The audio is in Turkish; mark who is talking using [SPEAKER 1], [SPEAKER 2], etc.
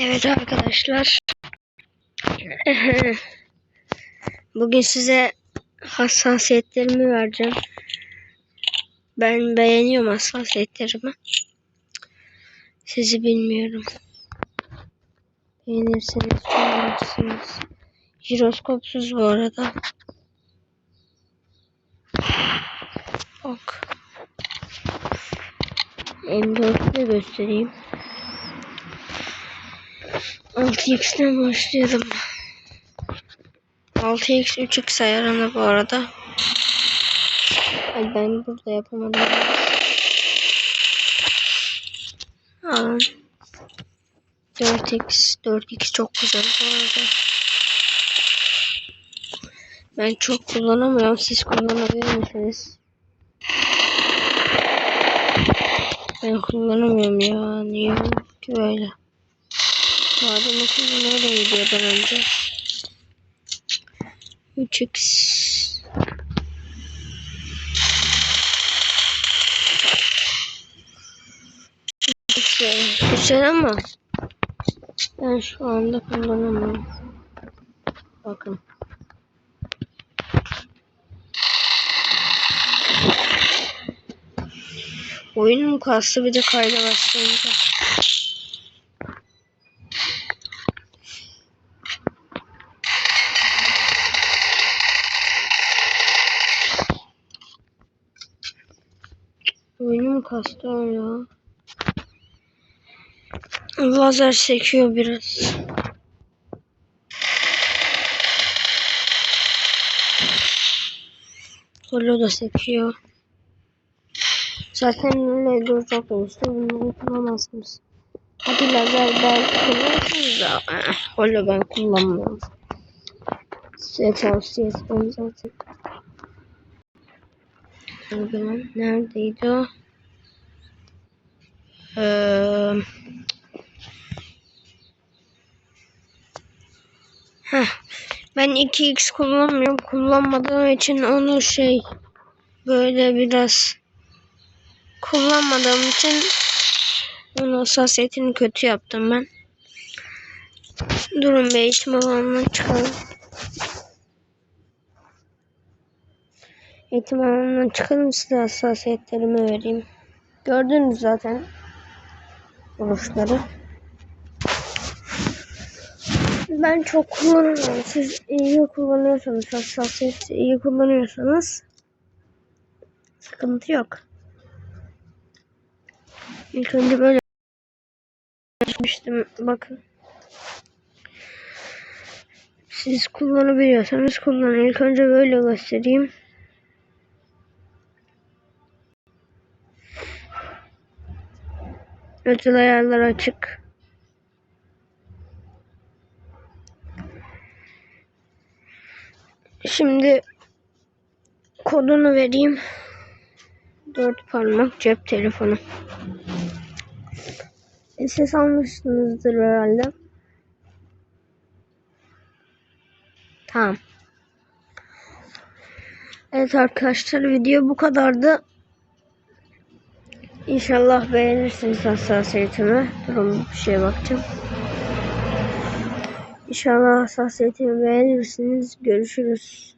[SPEAKER 1] Evet arkadaşlar. Bugün size hassasiyetlerimi vereceğim. Ben beğeniyorum hassasiyetlerimi. Sizi bilmiyorum. Beğenirseniz beğenirsiniz. Jiroskopsuz bu arada. Bak. M4'ü de göstereyim. 6x'den başlayalım. 6x 3x ayarını bu arada. Ay ben burada yapamadım. Alın. 4x 4x çok güzel bu arada. Ben çok kullanamıyorum. Siz kullanabilir misiniz? Ben kullanamıyorum ya. Niye ki böyle? Madem kullanıyorum videodan önce. 3x Güzel, ama ben şu anda kullanamıyorum. Bakın. Oyunun kastı bir de kayda başlayınca. Kastı ya. Lazer sekiyor biraz. Holo da sekiyor. Zaten öyle duracak işte bunları kullanamazsınız. Hadi lazer belki kullanırsınız da eh, holo ben kullanmıyorum. Size tavsiye etmem zaten. Zaman neredeydi o? Ben 2x kullanmıyorum. Kullanmadığım için onu şey böyle biraz kullanmadığım için onun hassasiyetini kötü yaptım ben. Durun bir eğitim alanına çıkalım. Eğitim alanına çıkalım size hassasiyetlerimi vereyim. Gördünüz zaten vuruşları. Ben çok kullanıyorum. Siz iyi kullanıyorsanız, hassasiyet iyi kullanıyorsanız sıkıntı yok. İlk önce böyle yapmıştım. Bakın. Siz kullanabiliyorsanız kullanın. İlk önce böyle göstereyim. Özel ayarlar açık. Şimdi kodunu vereyim. Dört parmak cep telefonu. Ses almışsınızdır herhalde. Tamam. Evet arkadaşlar video bu kadardı. İnşallah beğenirsiniz hassasiyetimi. Durun bir şeye bakacağım. İnşallah hassasiyetimi beğenirsiniz. Görüşürüz.